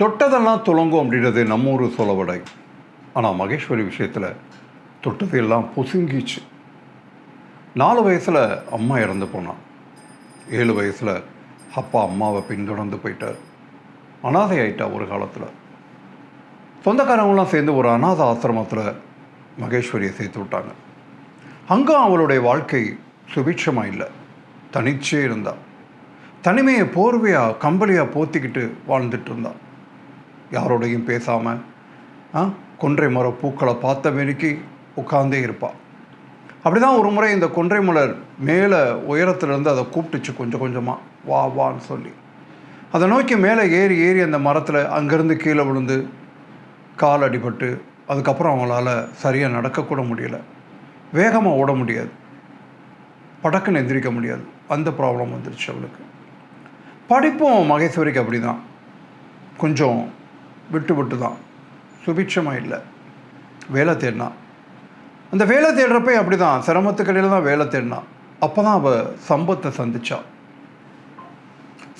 தொட்டதெல்லாம் துலங்கும் அப்படின்றது நம்ம ஊர் சொலவடை ஆனால் மகேஸ்வரி விஷயத்தில் தொட்டதையெல்லாம் பொசுங்கிச்சு. நாலு வயசில் அம்மா இறந்து போனான் ஏழு வயசில் அப்பா அம்மாவை பின்தொடர்ந்து போயிட்டார். அனாதை ஆயிட்டா ஒரு காலத்தில். சொந்தக்காரங்களாம் சேர்ந்து ஒரு அனாதை ஆசிரமத்தில் மகேஸ்வரியை சேர்த்து விட்டாங்க. அங்கே அவளுடைய வாழ்க்கை சுபிட்சமாக இல்லை. தனிச்சே இருந்தாள் தனிமையை போர்வையாக கம்பளியாக போத்திக்கிட்டு வாழ்ந்துட்டு இருந்தாள் யாரோடையும் பேசாமல் கொன்றை மர பூக்களை பார்த்த மேனிக்கு உட்கார்ந்தே இருப்பாள் அப்படி தான் ஒரு முறை இந்த கொன்றை மலர் மேலே உயரத்துலேருந்து அதை கூப்பிட்டுச்சு கொஞ்சம் கொஞ்சமாக வா வான்னு சொல்லி. அதை நோக்கி மேலே ஏறி ஏறி அந்த மரத்தில் அங்கேருந்து கீழே விழுந்து கால் அடிபட்டு அதுக்கப்புறம் அவங்களால சரியாக நடக்கக்கூட முடியல. வேகமாக ஓட முடியாது. படக்குன்னு எந்திரிக்க முடியாது. அந்த ப்ராப்ளம் வந்துருச்சு அவளுக்கு. படிப்பும் மகேஸ்வரிக்கு அப்படி தான் கொஞ்சம் விட்டு தான் சுபிட்சமாக இல்லை. வேலை தேடினான் அந்த வேலை தேடுறப்ப அப்படி தான் சிரமத்துக்கடையில் தான் வேலை தேடினான் அப்போ தான் அவள் சம்பத்தை சந்தித்தான்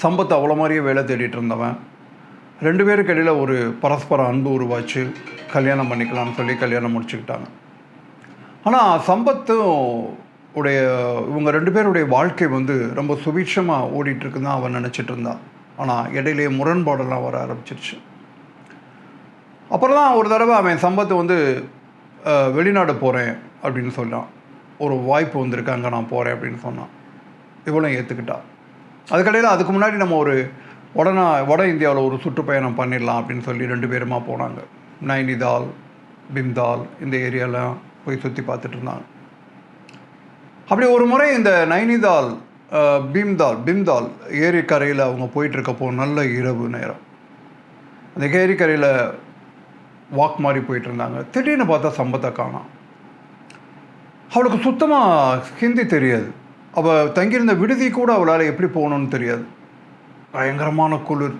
சம்பத்தை அவ்வளோ மாதிரியே வேலை தேடிட்டு இருந்தவன். ரெண்டு பேருக்கு இடையில் ஒரு பரஸ்பர அன்பு உருவாச்சு. கல்யாணம் பண்ணிக்கலாம்னு சொல்லி கல்யாணம் முடிச்சுக்கிட்டாங்க. ஆனால் சம்பத்தும் உடைய இவங்க ரெண்டு பேருடைய வாழ்க்கை வந்து ரொம்ப சுபீட்சமாக ஓடிட்டுருக்குன்னு தான் அவன் நினச்சிட்டு இருந்தான். ஆனால் இடையிலேயே முரண்பாடெல்லாம் வர ஆரம்பிச்சிருச்சு. அப்புறம் தான் ஒரு தடவை அவன் சம்பத்து வந்து வெளிநாடு போகிறேன் அப்படின்னு சொன்னான் ஒரு வாய்ப்பு வந்திருக்கு அங்கே நான் போகிறேன் அப்படின்னு சொன்னான். இவளும் ஏற்றுக்கிட்டா அதுக்கடையில் அதுக்கு முன்னாடி நம்ம ஒரு உடனே வட இந்தியாவில் ஒரு சுற்றுப்பயணம் பண்ணிடலாம் அப்படின்னு சொல்லி ரெண்டு பேருமா போனாங்க. நைனிதால் பிம்தால் இந்த ஏரியாலாம் போய் சுற்றி பார்த்துட்டு இருந்தாங்க. அப்படி ஒரு முறை இந்த நைனிதால் பீம்தால் பீம்தால் ஏரிக்கரையில் அவங்க போயிட்டுருக்கப்போ நல்ல இரவு நேரம். அந்த ஏரிக்கரையில் வாக் மாதிரி போயிட்டு இருந்தாங்க திடீர்னு பார்த்தா சம்பத்தை காணாம் அவளுக்கு சுத்தமாக ஹிந்தி தெரியாது. அவள் தங்கியிருந்த விடுதி கூட அவளால் எப்படி போகணும்னு தெரியாது. பயங்கரமான குளிர்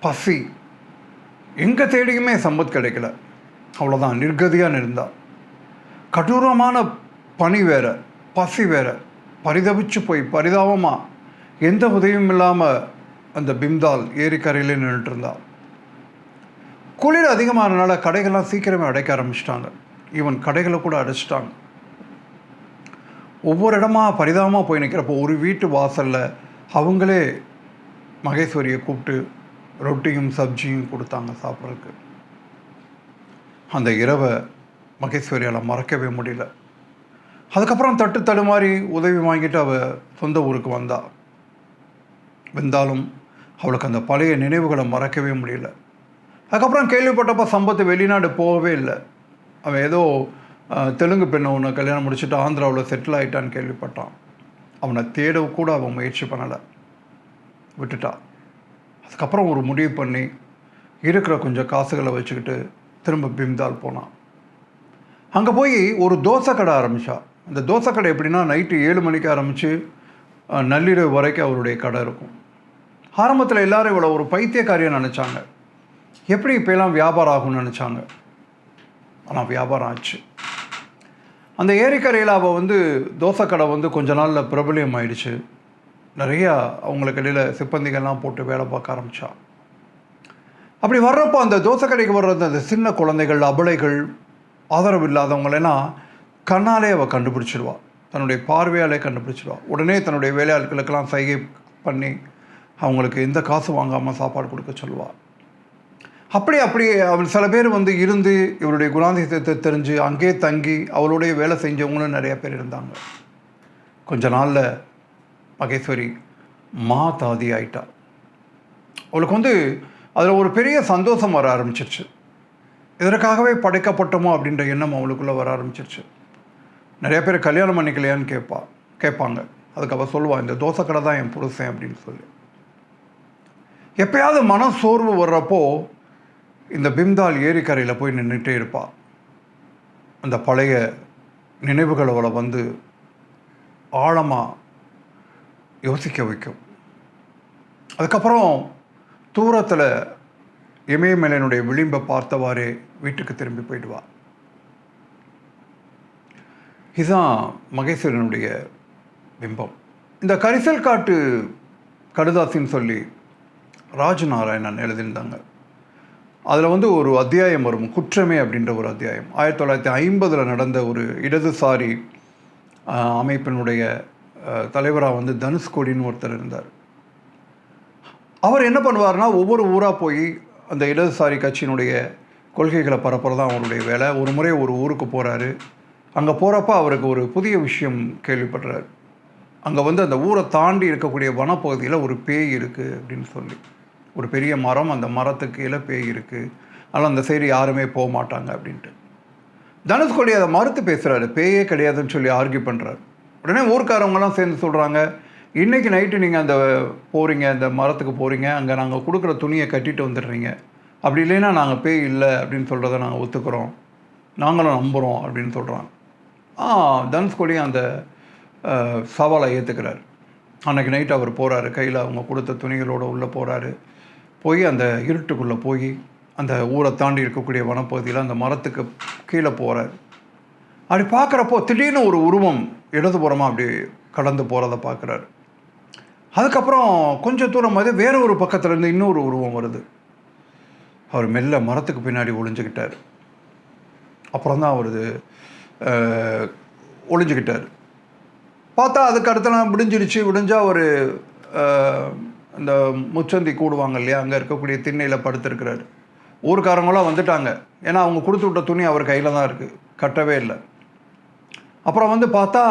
பசி. எங்கே தேடியுமே சம்பத் கிடைக்கல. அவ்வளோதான் நிர்கதியாக இருந்தா. கடூரமான பனி வேற பசி வேற. பரிதவிச்சு போய் பரிதாபமாக எந்த உதவியும் இல்லாமல் அந்த பிம்தால் ஏரிக்கரையிலே நின்றுட்டு இருந்தாள் குளிர் அதிகமானனால கடைகள்லாம் சீக்கிரமே அடைக்க ஆரம்பிச்சிட்டாங்க. ஈவன் கடைகளை கூட அடைச்சிட்டாங்க. ஒவ்வொரு இடமா பரிதாபமாக போய் நிற்கிறப்போ ஒரு வீட்டு வாசலில் அவங்களே மகேஸ்வரியை கூப்பிட்டு ரொட்டியும் சப்ஜியும் கொடுத்தாங்க சாப்பிட்றதுக்கு. அந்த இரவை மகேஸ்வரியால் மறக்கவே முடியல. அதுக்கப்புறம் தட்டு தடுமாறி உதவி வாங்கிட்டு அவள் சொந்த ஊருக்கு வந்தா. வந்தாலும் அவளுக்கு அந்த பழைய நினைவுகளை மறக்கவே முடியல. அதுக்கப்புறம் கேள்விப்பட்டப்ப சம்பத்து வெளிநாடு போகவே இல்லை. அவன் ஏதோ தெலுங்கு பெண்ணை ஒன்று கல்யாணம் முடிச்சுட்டு ஆந்திராவில் செட்டில் ஆயிட்டான்னு கேள்விப்பட்டான். அவனை தேட கூட அவன் முயற்சி பண்ணலை. விட்டுட்டா. அதுக்கப்புறம் ஒரு முடிவு பண்ணி இருக்கிற கொஞ்சம் காசுகளை வச்சுக்கிட்டு திரும்ப பிம்தால் போனான். அங்கே போய் ஒரு தோசை கடை ஆரம்பித்தா அந்த தோசை கடை எப்படின்னா நைட்டு ஏழு மணிக்கு ஆரம்பித்து நள்ளிரவு வரைக்கும் அவருடைய கடை இருக்கும். ஆரம்பத்தில் எல்லாரும் இவ்வளோ ஒரு பைத்தியக்காரியாக நினச்சாங்க. எப்படி இப்போலாம் வியாபாரம் ஆகும்னு நினச்சாங்க? ஆனால் வியாபாரம் ஆச்சு. அந்த ஏரிக்கரையில் அவள் வந்து தோசை கடை வந்து கொஞ்ச நாளில் பிரபலியம் ஆயிடுச்சு. நிறையா அவங்களுக்கு இடையில் சிப்பந்திகள்லாம் போட்டு வேலை பார்க்க ஆரம்பித்தா அப்படி வர்றப்போ அந்த தோசை கடைக்கு வர்ற அந்த சின்ன குழந்தைகள் அபலைகள் ஆதரவு இல்லாதவங்களெல்லாம் கண்ணாலே அவள் கண்டுபிடிச்சிடுவா தன்னுடைய பார்வையாலே கண்டுபிடிச்சிடுவா உடனே தன்னுடைய வேலையாட்களுக்கெல்லாம் சைகை பண்ணி அவங்களுக்கு எந்த காசு வாங்காமல் சாப்பாடு கொடுக்க சொல்லுவாள் அப்படி அப்படி அவள் சில பேர் வந்து இருந்து இவருடைய குணாதிசயத்தை தெரிஞ்சு அங்கேயே தங்கி அவளுடைய வேலை செஞ்சவங்களும் நிறைய பேர் இருந்தாங்க. கொஞ்ச நாளில் மகேஸ்வரி மா தாதி ஆயிட்டா. அவளுக்கு வந்து அதில் ஒரு பெரிய சந்தோஷம் வர ஆரம்பிச்சிருச்சு. இதற்காகவே படைக்கப்பட்டோமோ அப்படின்ற எண்ணம் அவளுக்குள்ளே வர ஆரம்பிச்சிருச்சு. நிறைய பேர் கல்யாணம் பண்ணிக்கலையான்னு கேட்பா கேட்பாங்க. அதுக்கு அவள் சொல்லுவாள் இந்த தோசை கடை தான் என் புருஷன் அப்படின்னு சொல்லி. எப்பயாவது மன சோர்வு வர்றப்போ இந்த பிம்தால் ஏரிக்கரையில் போய் நின்றுட்டே இருப்பா. அந்த பழைய நினைவுகள் அவளை வந்து ஆழமாக யோசிக்க வைக்கும். அதுக்கப்புறம் தூரத்தில் இமயமலையனுடைய விளிம்பை பார்த்தவாறே வீட்டுக்கு திரும்பி போயிடுவா. இதுதான் மகேஸ்வரனுடைய பிம்பம். இந்த கரிசல் காட்டு கடுதாசின்னு சொல்லி ராஜநாராயணன் எழுதியிருந்தாங்க. அதில் வந்து ஒரு அத்தியாயம் வரும் குற்றமே அப்படின்ற ஒரு அத்தியாயம். ஆயிரத்தி தொள்ளாயிரத்தி ஐம்பதில் நடந்த ஒரு இடதுசாரி அமைப்பினுடைய தலைவராக வந்து தனுஷ்கோடின்னு ஒருத்தர் இருந்தார். அவர் என்ன பண்ணுவார்னா ஒவ்வொரு ஊராக போய் அந்த இடதுசாரி கட்சியினுடைய கொள்கைகளை பரப்புறது தான் அவருடைய வேலை. ஒரு முறை ஒரு ஊருக்கு போகிறாரு அங்கே போகிறப்ப அவருக்கு ஒரு புதிய விஷயம் கேள்விப்படுறாரு. அங்கே வந்து அந்த ஊரை தாண்டி இருக்கக்கூடிய வனப்பகுதியில் ஒரு பேய் இருக்குது அப்படின்னு சொல்லி. ஒரு பெரிய மரம் அந்த மரத்துக்கு கீழே பேய் இருக்குது ஆனால் அந்த சைடு யாருமே போக மாட்டாங்க அப்படின்ட்டு. தனுஷ்கோடி அதை மறுத்து பேசுகிறாரு பேயே கிடையாதுன்னு சொல்லி ஆர்கியூ பண்ணுறாரு உடனே ஊர்க்காரவங்கலாம் சேர்ந்து சொல்கிறாங்க இன்றைக்கி நைட்டு நீங்கள் அந்த போகிறீங்க அந்த மரத்துக்கு போகிறீங்க அங்கே நாங்கள் கொடுக்குற துணியை கட்டிட்டு வந்துடுறீங்க. அப்படி இல்லைன்னா நாங்கள் பேய் இல்லை அப்படின்னு சொல்கிறத நாங்கள் ஒத்துக்கிறோம். நாங்களும் நம்புகிறோம் அப்படின்னு சொல்கிறாங்க ஆ தனுஷ்கோடி அந்த சவாலை ஏற்றுக்கிறார் அன்றைக்கி நைட் அவர் போகிறாரு கையில் அவங்க கொடுத்த துணிகளோடு உள்ளே போகிறாரு போய் அந்த இருட்டுக்குள்ளே போய் அந்த ஊரை தாண்டி இருக்கக்கூடிய வனப்பகுதியில் அந்த மரத்துக்கு கீழே போகிறார் அப்படி பார்க்குறப்போ திடீர்னு ஒரு உருவம் இடதுபுறமாக அப்படி கடந்து போகிறத பார்க்குறாரு. அதுக்கப்புறம் கொஞ்சம் தூரம் வந்து வேற ஒரு பக்கத்துலேருந்து இன்னொரு உருவம் வருது. அவர் மெல்ல மரத்துக்கு பின்னாடி ஒளிஞ்சுக்கிட்டார். அப்புறம் தான் அவர் ஒளிஞ்சுக்கிட்டார். பார்த்தா அதுக்கு அடுத்த நான் விடிஞ்சிருச்சு விடிஞ்சா ஒரு இந்த முச்சந்தி கூடுவாங்க இல்லையா அங்கே இருக்கக்கூடிய திண்ணையில் படுத்திருக்கிறாரு. ஊர்க்காரங்களாம் வந்துட்டாங்க. ஏன்னா அவங்க கொடுத்து விட்ட துணி அவர் கையில் தான் இருக்குது கட்டவே இல்லை. அப்புறம் வந்து பார்த்தா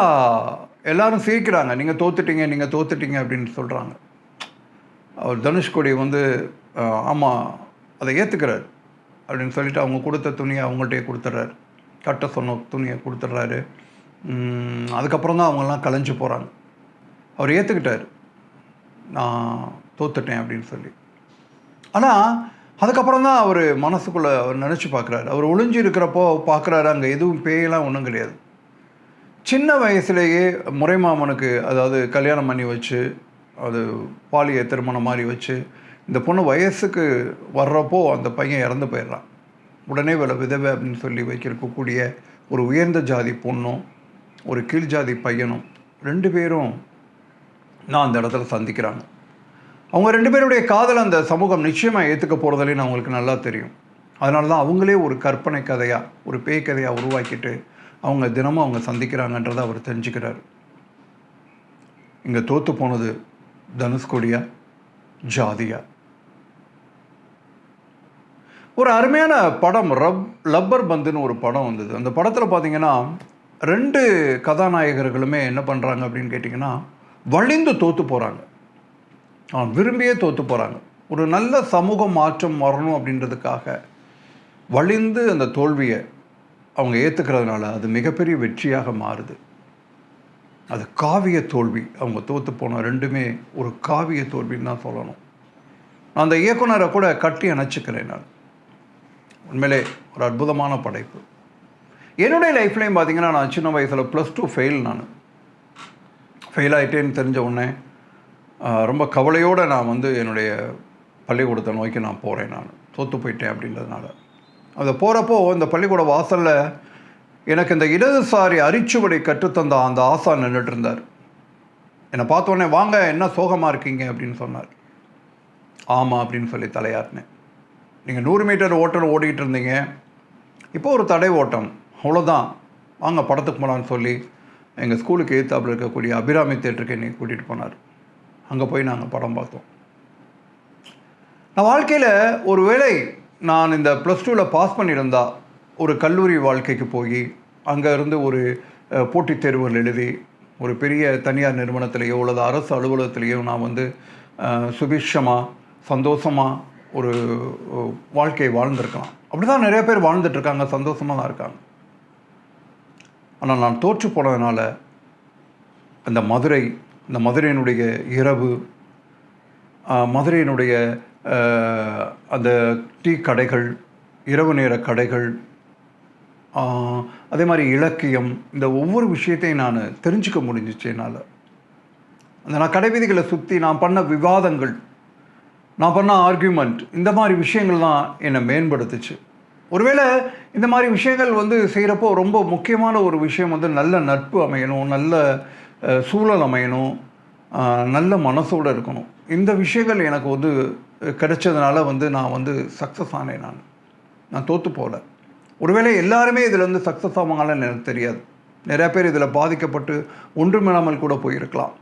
எல்லாரும் சிரிக்கிறாங்க. நீங்கள் தோத்துட்டீங்க நீங்கள் தோத்துட்டீங்க அப்படின்னு சொல்கிறாங்க அவர் தனுஷ்கோடி வந்து ஆமாம் அதை ஏற்றுக்கிறார் அப்படின்னு சொல்லிட்டு அவங்க கொடுத்த துணியை அவங்கள்ட்டே கொடுத்துட்றாரு. கட்ட சொன்ன துணியை கொடுத்துட்றாரு. அதுக்கப்புறம் தான் அவங்கெல்லாம் கலைஞ்சு போகிறாங்க அவர் ஏற்றுக்கிட்டார் நான் தோத்துட்டேன் அப்படின்னு சொல்லி. ஆனால் அதுக்கப்புறம் தான் அவர் மனசுக்குள்ளே அவர் நினச்சி பார்க்குறாரு அவர் ஒளிஞ்சு இருக்கிறப்போ பார்க்குறாரு அங்கே எதுவும் பேயெல்லாம் ஒன்றும் கிடையாது. சின்ன வயசுலேயே முறைமாமனுக்கு அதாவது கல்யாணம் பண்ணி வச்சு அது பாலிய திருமணம் மாதிரி வச்சு இந்த பொண்ணு வயசுக்கு வர்றப்போ அந்த பையன் இறந்து போயிடுறான். உடனே வேலை விதவை அப்படின்னு சொல்லி வைக்கிறக்கக்கூடிய ஒரு உயர்ந்த ஜாதி பொண்ணும் ஒரு கீழ் ஜாதி பையனும் ரெண்டு பேரும் நான் அந்த இடத்துல சந்திக்கிறாங்க. அவங்க ரெண்டு பேருடைய காதல் அந்த சமூகம் நிச்சயமாக ஏற்றுக்க போகிறதுலேன்னு அவங்களுக்கு நல்லா தெரியும். அதனால தான் அவங்களே ஒரு கற்பனை கதையாக ஒரு பேய் கதையாக உருவாக்கிட்டு அவங்க தினமும் அவங்க சந்திக்கிறாங்கன்றதை அவர் தெரிஞ்சுக்கிறார். இங்கே தோற்று போனது தனுஷ்கோடியா ஜாதியா. ஒரு அருமையான படம் ரப் லப்பர் பந்துன்னு ஒரு படம் வந்தது. அந்த படத்தில் பார்த்தீங்கன்னா ரெண்டு கதாநாயகர்களுமே என்ன பண்ணுறாங்க அப்படின்னு கேட்டிங்கன்னா வழிந்து தோற்று போகிறாங்க விரும்பியே தோற்று போகிறாங்க ஒரு நல்ல சமூக மாற்றம் வரணும் அப்படின்றதுக்காக வழிந்து அந்த தோல்வியை அவங்க ஏற்றுக்கிறதுனால அது மிகப்பெரிய வெற்றியாக மாறுது. அது காவிய தோல்வி. அவங்க தோற்று போன ரெண்டுமே ஒரு காவிய தோல்வின்னு தான் சொல்லணும். நான் அந்த இயக்குனரை கூட கட்டி அணைச்சிக்கிறேன் நான். உண்மையிலே ஒரு அற்புதமான படைப்பு. என்னுடைய லைஃப்லையும் பார்த்தீங்கன்னா நான் சின்ன வயசில் ப்ளஸ் டூ ஃபெயில் நான். ஃபெயில் ஆகிட்டேன்னு தெரிஞ்ச உடனே ரொம்ப கவலையோடு நான் வந்து என்னுடைய பள்ளிக்கூடத்தை நோக்கி நான் போகிறேன் நான். தோற்று போயிட்டேன் அப்படின்றதுனால. அதை போகிறப்போ இந்த பள்ளிக்கூட வாசலில் எனக்கு இந்த இடதுசாரி அரிச்சுவடை கற்றுத்தந்த அந்த ஆசா நின்றுட்டு இருந்தார். என்னை பார்த்த உடனே வாங்க என்ன சோகமாக இருக்கீங்க? அப்படின்னு சொன்னார். ஆமாம் அப்படின்னு சொல்லி தலையாட்டினேன். நீங்கள் நூறு மீட்டர் ஓட்டம் ஓடிக்கிட்டு இருந்தீங்க. இப்போ ஒரு தடை ஓட்டம். அவ்வளோதான் வாங்க படத்துக்கு போகலான்னு சொல்லி எங்கள் ஸ்கூலுக்கு எதிர்த்தாப்புல இருக்கக்கூடிய அபிராமி தேட்டருக்கு என்னை கூட்டிகிட்டு போனார். அங்கே போய் நாங்கள் படம் பார்த்தோம். நான் வாழ்க்கையில் ஒரு வேளை நான் இந்த ப்ளஸ் டூவில் பாஸ் பண்ணியிருந்தா ஒரு கல்லூரி வாழ்க்கைக்கு போய் அங்கே இருந்து ஒரு போட்டித் தேர்வுகள் எழுதி ஒரு பெரிய தனியார் நிறுவனத்திலேயோ அல்லது அரசு அலுவலகத்திலேயோ நான் வந்து சுபிஷமாக சந்தோஷமாக ஒரு வாழ்க்கையை வாழ்ந்திருக்கலாம். அப்படி தான் நிறைய பேர் வாழ்ந்துட்டுருக்காங்க சந்தோஷமாக தான் இருக்காங்க. ஆனால் நான் தோற்று போனதுனால அந்த மதுரை அந்த மதுரையினுடைய இரவு மதுரையினுடைய அந்த டீ கடைகள் இரவு நேர கடைகள் அதே மாதிரி இலக்கியம் இந்த ஒவ்வொரு விஷயத்தையும் நான் தெரிஞ்சுக்க முடிஞ்சிச்சு என்னால். அந்த நான் கடைவீதிகளை சுற்றி நான் பண்ண விவாதங்கள் நான் பண்ண ஆர்கியூமெண்ட் இந்த மாதிரி விஷயங்கள் தான் என்னை மேம்படுத்துச்சு. ஒருவேளை இந்த மாதிரி விஷயங்கள் வந்து செய்கிறப்போ ரொம்ப முக்கியமான ஒரு விஷயம் வந்து நல்ல நட்பு அமையணும் நல்ல சூழல் அமையணும் நல்ல மனசோடு இருக்கணும். இந்த விஷயங்கள் எனக்கு வந்து கிடைச்சதுனால வந்து நான் வந்து சக்ஸஸ் ஆனேன் நான். நான் தோற்று போகல. ஒருவேளை எல்லாருமே இதில் வந்து சக்ஸஸ் ஆவாங்கன்னு எனக்கு தெரியாது. நிறையா பேர் இதில் பாதிக்கப்பட்டு ஒன்றுமில்லாமல் கூட போயிருக்கலாம்.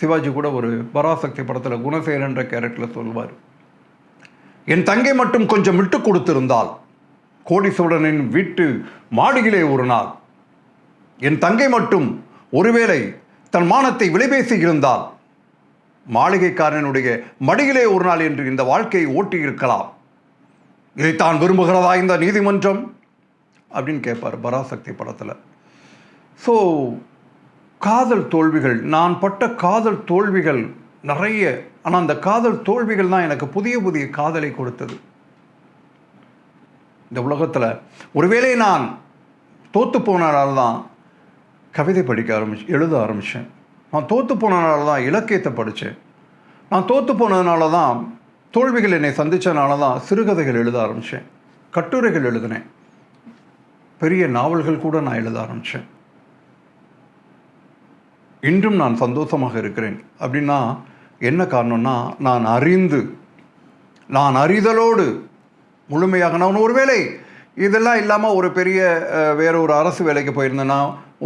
சிவாஜி கூட ஒரு பராசக்தி படத்தில் குணசேலன்ற கேரக்டரில் சொல்வார். என் தங்கை மட்டும் கொஞ்சம் விட்டு கொடுத்திருந்தால் கோடீஸ்வரனின் வீட்டு மாடியிலே ஒரு நாள் என் தங்கை மட்டும் ஒருவேளை தன் மானத்தை விலைபேசி இருந்தால் மாளிகைக்காரனுடைய மடியிலே ஒரு நாள் என்று இந்த வாழ்க்கையை ஓட்டியிருக்கலாம். இதை இதைத்தான் விரும்புகிறதா இந்த நீதிமன்றம்? அப்படின்னு கேட்பார் பராசக்தி படத்தில். ஸோ காதல் தோல்விகள் நான் பட்ட காதல் தோல்விகள் நிறைய ஆனால் அந்த காதல் தோல்விகள் தான் எனக்கு புதிய புதிய காதலை கொடுத்தது. இந்த உலகத்தில் ஒருவேளை நான் தோற்று போனனால தான் கவிதை படிக்க ஆரம்பிச்சு எழுத ஆரம்பித்தேன் நான் தோற்று போனனால தான் இலக்கியத்தை படித்தேன் நான் தோற்று போனதுனால தான் தோல்விகள் என்னை சந்தித்தனால தான் சிறுகதைகள் எழுத ஆரம்பித்தேன் கட்டுரைகள் எழுதினேன். பெரிய நாவல்கள் கூட நான் எழுத ஆரம்பித்தேன் இன்றும் நான் சந்தோஷமாக இருக்கிறேன். அப்படின்னா என்ன காரணம்னா நான் அறிந்து நான் அறிதலோடு முழுமையாக நான் ஒருவேளை இதெல்லாம் இல்லாமல் ஒரு பெரிய வேறு வேற ஒரு அரசு வேலைக்கு போயிருந்தேன்னா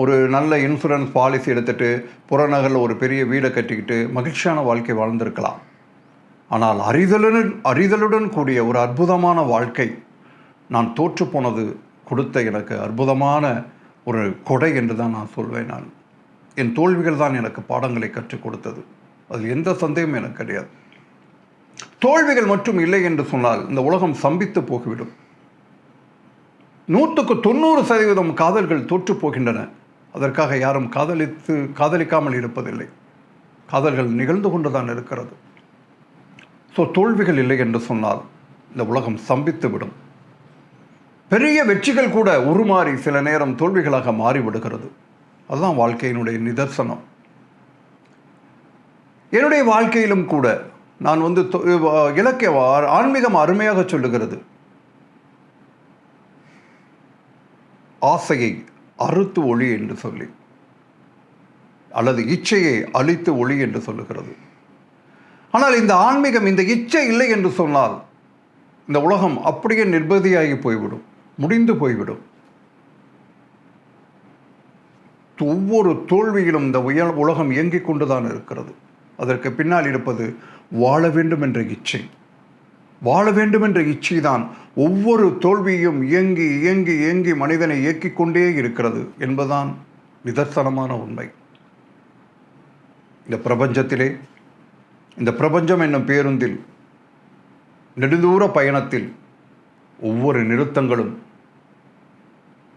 ஒரு நல்ல இன்சூரன்ஸ் பாலிசி எடுத்துட்டு புறநகரில் ஒரு பெரிய வீடை கட்டிக்கிட்டு மகிழ்ச்சியான வாழ்க்கை வாழ்ந்திருக்கலாம். ஆனால் அறிதலுடன் அறிதலுடன் கூடிய ஒரு அற்புதமான வாழ்க்கை நான் தோற்று போனது கொடுத்த எனக்கு அற்புதமான ஒரு கொடை என்று தான் நான் சொல்வேன் நான். என் தோல்விகள் தான் எனக்கு பாடங்களை கற்றுக் கொடுத்தது. அதில் எந்த சந்தேகமும் எனக்கு கிடையாது. தோல்விகள் மட்டும் இல்லை என்று சொன்னால் இந்த உலகம் சம்பித்து போகிவிடும். நூற்றுக்கு தொண்ணூறு சதவீதம் காதல்கள் தோற்று போகின்றன. அதற்காக யாரும் காதலித்து காதலிக்காமல் இருப்பதில்லை. காதல்கள் நிகழ்ந்து கொண்டுதான் இருக்கிறது. ஸோ தோல்விகள் இல்லை என்று சொன்னால் இந்த உலகம் சம்பித்து விடும். பெரிய வெற்றிகள் கூட உருமாறி சில நேரம் தோல்விகளாக மாறிவிடுகிறது. அதுதான் வாழ்க்கையினுடைய நிதர்சனம். என்னுடைய வாழ்க்கையிலும் கூட நான் வந்து தொ- இலக்கிய வா- ஆன்மீகம் அருமையாக சொல்லுகிறது. ஆசையை அறுத்து ஒளி என்று சொல்லி அல்லது இச்சையை அழித்து ஒளி என்று சொல்லுகிறது. ஆனால் இந்த ஆன்மீகம் இந்த இச்சை இல்லை என்று சொன்னால் இந்த உலகம் அப்படியே நிர்பதியாகி போய்விடும் முடிந்து போய்விடும். ஒவ்வொரு தோல்வியிலும் இந்த உயர் உலகம் இயங்கிக் கொண்டுதான் இருக்கிறது. அதற்கு பின்னால் இருப்பது வாழ வேண்டும் என்ற இச்சை. வாழ வேண்டும் என்ற இச்சை தான் ஒவ்வொரு தோல்வியும் இயங்கி இயங்கி இயங்கி மனிதனை இயக்கிக் கொண்டே இருக்கிறது என்பதுதான் நிதர்சனமான உண்மை. இந்த பிரபஞ்சத்திலே இந்த பிரபஞ்சம் என்னும் பேருந்தில் நெடுந்தூர பயணத்தில் ஒவ்வொரு நிறுத்தங்களும்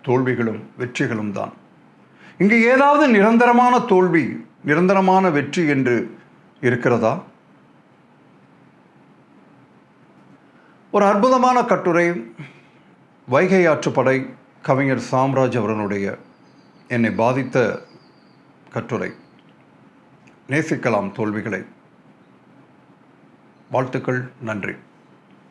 தோல்விகளும் வெற்றிகளும் தான். இங்கு ஏதாவது நிரந்தரமான தோல்வி நிரந்தரமான வெற்றி என்று இருக்கிறதா? ஒரு அற்புதமான கட்டுரை வைகை ஆற்றுப்படை கவிஞர் சாம்ராஜ் அவர்களுடைய என்னை பாதித்த கட்டுரை. நேசிக்கலாம் தோல்விகளை. வாழ்த்துக்கள் நன்றி.